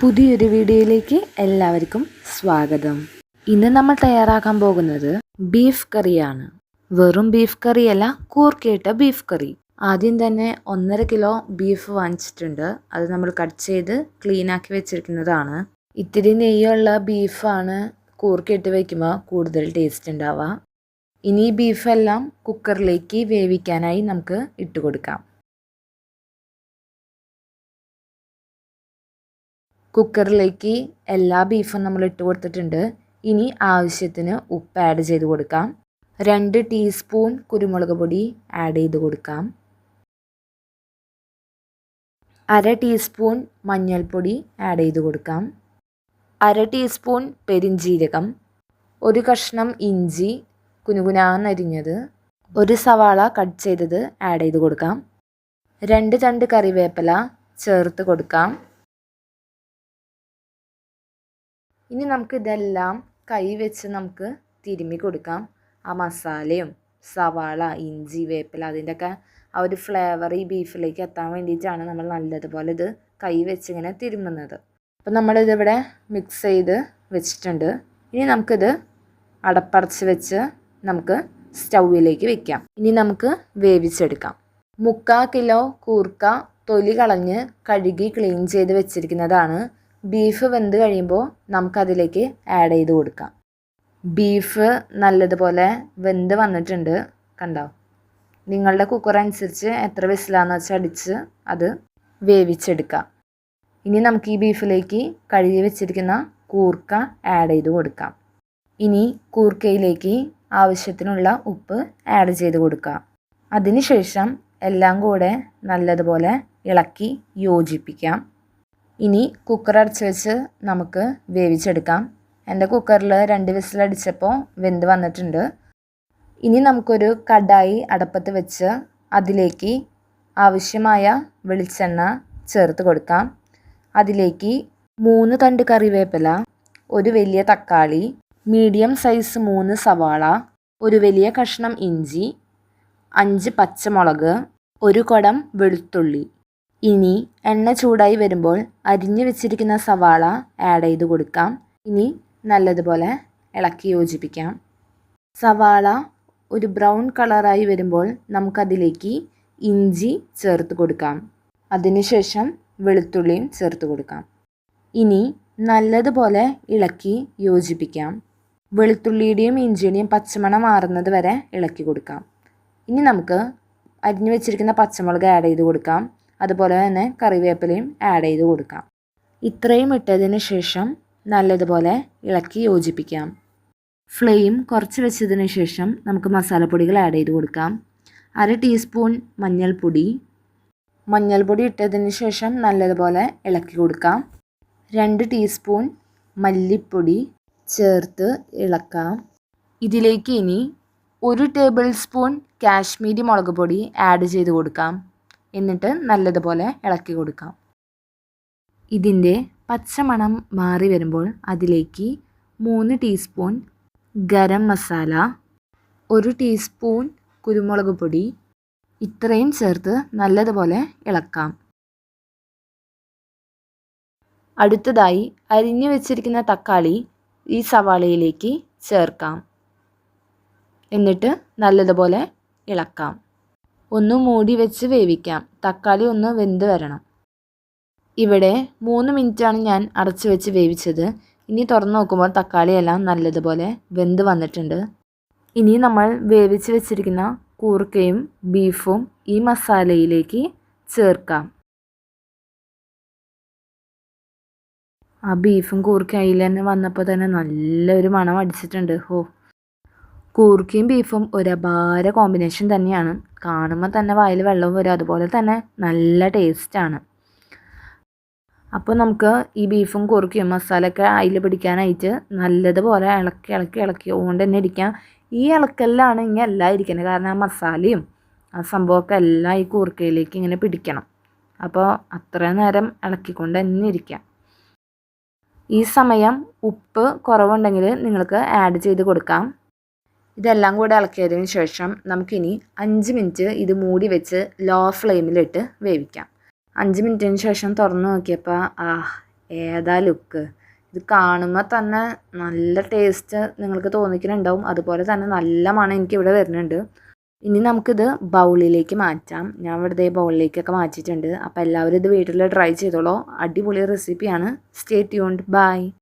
പുതിയൊരു വീഡിയോയിലേക്ക് എല്ലാവർക്കും സ്വാഗതം. ഇന്ന് നമ്മൾ തയ്യാറാക്കാൻ പോകുന്നത് ബീഫ് കറിയാണ്. വെറും ബീഫ് കറിയല്ല കൂർക്കയിട്ട ബീഫ് കറി. ആദ്യം തന്നെ ഒന്നര കിലോ ബീഫ് വാങ്ങിച്ചിട്ടുണ്ട്. അത് നമ്മൾ കട്ട് ചെയ്ത് ക്ലീൻ ആക്കി വെച്ചിരിക്കുന്നതാണ്. ഇത്തിരി നെയ്യുള്ള ബീഫാണ് കൂർക്കയിട്ട് വയ്ക്കുമ്പോൾ കൂടുതൽ ടേസ്റ്റ് ഉണ്ടാവുക. ഇനി ബീഫെല്ലാം കുക്കറിലേക്ക് വേവിക്കാനായി നമുക്ക് ഇട്ട് കൊടുക്കാം. കുക്കറിലേക്ക് എല്ലാ ബീഫും നമ്മൾ ഇട്ട് കൊടുത്തിട്ടുണ്ട്. ഇനി ആവശ്യത്തിന് ഉപ്പ് ആഡ് ചെയ്ത് കൊടുക്കാം. രണ്ട് ടീസ്പൂൺ കുരുമുളക് പൊടി ആഡ് ചെയ്ത് കൊടുക്കാം. അര ടീസ്പൂൺ മഞ്ഞൾപ്പൊടി ആഡ് ചെയ്ത് കൊടുക്കാം. അര ടീസ്പൂൺ പെരിഞ്ജീരകം ഒരു കഷ്ണം ഇഞ്ചി കുനുകുനാന്നരിഞ്ഞത്. ഒരു സവാള കട്ട് ചെയ്തത് ആഡ് ചെയ്ത് കൊടുക്കാം. രണ്ട് തണ്ട് കറിവേപ്പില ചേർത്ത് കൊടുക്കാം. ഇനി നമുക്ക് ഇതെല്ലാം കൈ വെച്ച് നമുക്ക് തിരുമ്മി കൊടുക്കാം. ആ മസാലയും സവാള ഇഞ്ചി വേപ്പില അതിന്റെയൊക്കെ ആ ഒരു ഫ്ലേവർ ഈ ബീഫിലേക്ക് എത്താൻ വേണ്ടിയിട്ടാണ് നമ്മൾ നല്ലതുപോലെ ഇത് കൈ വെച്ചിങ്ങനെ തിരുമ്മുന്നത്. അപ്പോൾ അപ്പം നമ്മളിതിവിടെ മിക്സ് ചെയ്ത് വെച്ചിട്ടുണ്ട്. ഇനി നമുക്കിത് അടപ്പടച്ച് വെച്ച് നമുക്ക് സ്റ്റൗവിലേക്ക് വെക്കാം. ഇനി നമുക്ക് വേവിച്ചെടുക്കാം. മുക്കാ കിലോ കൂർക്ക തൊലി കളഞ്ഞ് കഴുകി ക്ലീൻ ചെയ്ത് വെച്ചിരിക്കുന്നതാണ് ബീഫ് വെന്ത് കഴിയുമ്പോൾ നമുക്കതിലേക്ക് ആഡ് ചെയ്ത് കൊടുക്കാം. ബീഫ് നല്ലതുപോലെ വെന്ത് വന്നിട്ടുണ്ട് കണ്ടോ? നിങ്ങളുടെ കുക്കർ അനുസരിച്ച് എത്ര വിസിലാന്ന് വെച്ചാൽ അടിച്ച് അത് വേവിച്ചെടുക്കാം. ഇനി നമുക്ക് ഈ ബീഫിലേക്ക് കഴുകി വെച്ചിരിക്കുന്ന കൂർക്ക ആഡ് ചെയ്ത് കൊടുക്കാം. ഇനി കൂർക്കയിലേക്ക് ആവശ്യത്തിനുള്ള ഉപ്പ് ആഡ് ചെയ്ത് കൊടുക്കാം. അതിനുശേഷം എല്ലാം കൂടെ നല്ലതുപോലെ ഇളക്കി യോജിപ്പിക്കാം. ഇനി കുക്കർ അടച്ച് വെച്ച് നമുക്ക് വേവിച്ചെടുക്കാം. എന്റെ കുക്കറിൽ രണ്ട് വിസിലടിച്ചപ്പോൾ വെന്ത് വന്നിട്ടുണ്ട്. ഇനി നമുക്കൊരു കടായി അടപ്പത്ത് വെച്ച് അതിലേക്ക് ആവശ്യമായ വെളിച്ചെണ്ണ ചേർത്ത് കൊടുക്കാം. അതിലേക്ക് മൂന്ന് തണ്ട് കറിവേപ്പില ഒരു വലിയ തക്കാളി മീഡിയം സൈസ് മൂന്ന് സവാള ഒരു വലിയ കഷ്ണം ഇഞ്ചി അഞ്ച് പച്ചമുളക് ഒരു കുടം വെളുത്തുള്ളി. ഇനി എണ്ണ ചൂടായി വരുമ്പോൾ അരിഞ്ഞു വെച്ചിരിക്കുന്ന സവാള ആഡ് ചെയ്ത് കൊടുക്കാം. ഇനി നല്ലതുപോലെ ഇളക്കി യോജിപ്പിക്കാം. സവാള ഒരു ബ്രൗൺ കളറായി വരുമ്പോൾ നമുക്കതിലേക്ക് ഇഞ്ചി ചേർത്ത് കൊടുക്കാം. അതിനുശേഷം വെളുത്തുള്ളിയും ചേർത്ത് കൊടുക്കാം. ഇനി നല്ലതുപോലെ ഇളക്കി യോജിപ്പിക്കാം. വെളുത്തുള്ളിയുടെയും ഇഞ്ചിയുടെയും പച്ചമണം മാറുന്നത് വരെ ഇളക്കി കൊടുക്കാം. ഇനി നമുക്ക് അരിഞ്ഞു വെച്ചിരിക്കുന്ന പച്ചമുളക് ആഡ് ചെയ്ത് കൊടുക്കാം. അതുപോലെ തന്നെ കറിവേപ്പിലയും ആഡ് ചെയ്ത് കൊടുക്കാം. ഇത്രയും ഇട്ടതിന് ശേഷം നല്ലതുപോലെ ഇളക്കി യോജിപ്പിക്കാം. ഫ്ലെയിം കുറച്ച് വെച്ചതിന് ശേഷം നമുക്ക് മസാലപ്പൊടികൾ ആഡ് ചെയ്ത് കൊടുക്കാം. അര ടീസ്പൂൺ മഞ്ഞൾപ്പൊടി. മഞ്ഞൾപ്പൊടി ഇട്ടതിന് ശേഷം നല്ലതുപോലെ ഇളക്കി കൊടുക്കാം. രണ്ട് ടീസ്പൂൺ മല്ലിപ്പൊടി ചേർത്ത് ഇളക്കാം. ഇതിലേക്ക് ഇനി ഒരു ടേബിൾ സ്പൂൺ കാശ്മീരി മുളക് പൊടി ആഡ് ചെയ്ത് കൊടുക്കാം. എന്നിട്ട് നല്ലതുപോലെ ഇളക്കി കൊടുക്കാം. ഇതിന്റെ പച്ചമണം മാറി വരുമ്പോൾ അതിലേക്ക് മൂന്ന് ടീസ്പൂൺ ഗരം മസാല ഒരു ടീസ്പൂൺ കുരുമുളക് പൊടി ഇത്രയും ചേർത്ത് നല്ലതുപോലെ ഇളക്കാം. അടുത്തതായി അരിഞ്ഞു വെച്ചിരിക്കുന്ന തക്കാളി ഈ സവാളയിലേക്ക് ചേർക്കാം. എന്നിട്ട് നല്ലതുപോലെ ഇളക്കാം. ഒന്ന് മൂടി വെച്ച് വേവിക്കാം. തക്കാളി ഒന്ന് വെന്ത് വരണം. ഇവിടെ മൂന്ന് മിനിറ്റാണ് ഞാൻ അടച്ച് വെച്ച് വേവിച്ചത്. ഇനി തുറന്ന് നോക്കുമ്പോൾ തക്കാളിയെല്ലാം നല്ലതുപോലെ വെന്ത് വന്നിട്ടുണ്ട്. ഇനി നമ്മൾ വേവിച്ച് വെച്ചിരിക്കുന്ന കൂർക്കയും ബീഫും ഈ മസാലയിലേക്ക് ചേർക്കാം. ആ ബീഫും കൂർക്കയിൽ തന്നെ വന്നപ്പോൾ തന്നെ നല്ലൊരു മണം അടിച്ചിട്ടുണ്ട്. ഹോ. കൂർക്കയും ബീഫും ഒരു കോമ്പിനേഷൻ തന്നെയാണ്. കാണുമ്പോൾ തന്നെ വായിൽ വെള്ളം വരും. അതുപോലെ തന്നെ നല്ല ടേസ്റ്റാണ് അപ്പോൾ നമുക്ക് ഈ ബീഫും കുറുക്കിയും മസാലയൊക്കെ അതിൽ പിടിക്കാനായിട്ട് നല്ലതുപോലെ ഇളക്കി ഇളക്കി ഇളക്കി ഓണ്ട് തന്നെ ഇരിക്കാം. ഈ ഇളക്കലിലാണ് ഇങ്ങനെ എല്ലാം ഇരിക്കുന്നത് കാരണം ആ മസാലയും ആ സംഭവമൊക്കെ എല്ലാം ഈ കൂർക്കയിലേക്ക് ഇങ്ങനെ പിടിക്കണം. അപ്പോൾ അത്ര നേരം ഇളക്കിക്കൊണ്ട് തന്നെ ഇരിക്കാം. ഈ സമയം ഉപ്പ് കുറവുണ്ടെങ്കിൽ നിങ്ങൾക്ക് ആഡ് ചെയ്ത് കൊടുക്കാം. ഇതെല്ലാം കൂടെ ഇളക്കിയതിന് ശേഷം നമുക്കിനി അഞ്ച് മിനിറ്റ് ഇത് മൂടി വെച്ച് ലോ ഫ്ലെയിമിലിട്ട് വേവിക്കാം. അഞ്ച് മിനിറ്റിന് ശേഷം തുറന്നു നോക്കിയപ്പോൾ ആ ഏതാ ലുക്ക് ഇത് കാണുമ്പോൾ തന്നെ നല്ല ടേസ്റ്റ് നിങ്ങൾക്ക് തോന്നിക്കുന്നുണ്ടാവും. അതുപോലെ തന്നെ നല്ല മണം എനിക്ക് ഇവിടെ വരുന്നുണ്ട്. ഇനി നമുക്കിത് ബൗളിലേക്ക് മാറ്റാം. ഞാൻ ഇതേ ബൗളിലേക്കൊക്കെ മാറ്റിയിട്ടുണ്ട്. അപ്പോൾ എല്ലാവരും ഇത് വീട്ടിൽ ട്രൈ ചെയ്തോളൂ. അടിപൊളി റെസിപ്പിയാണ് സ്റ്റേ ട്യൂൺഡ് ബൈ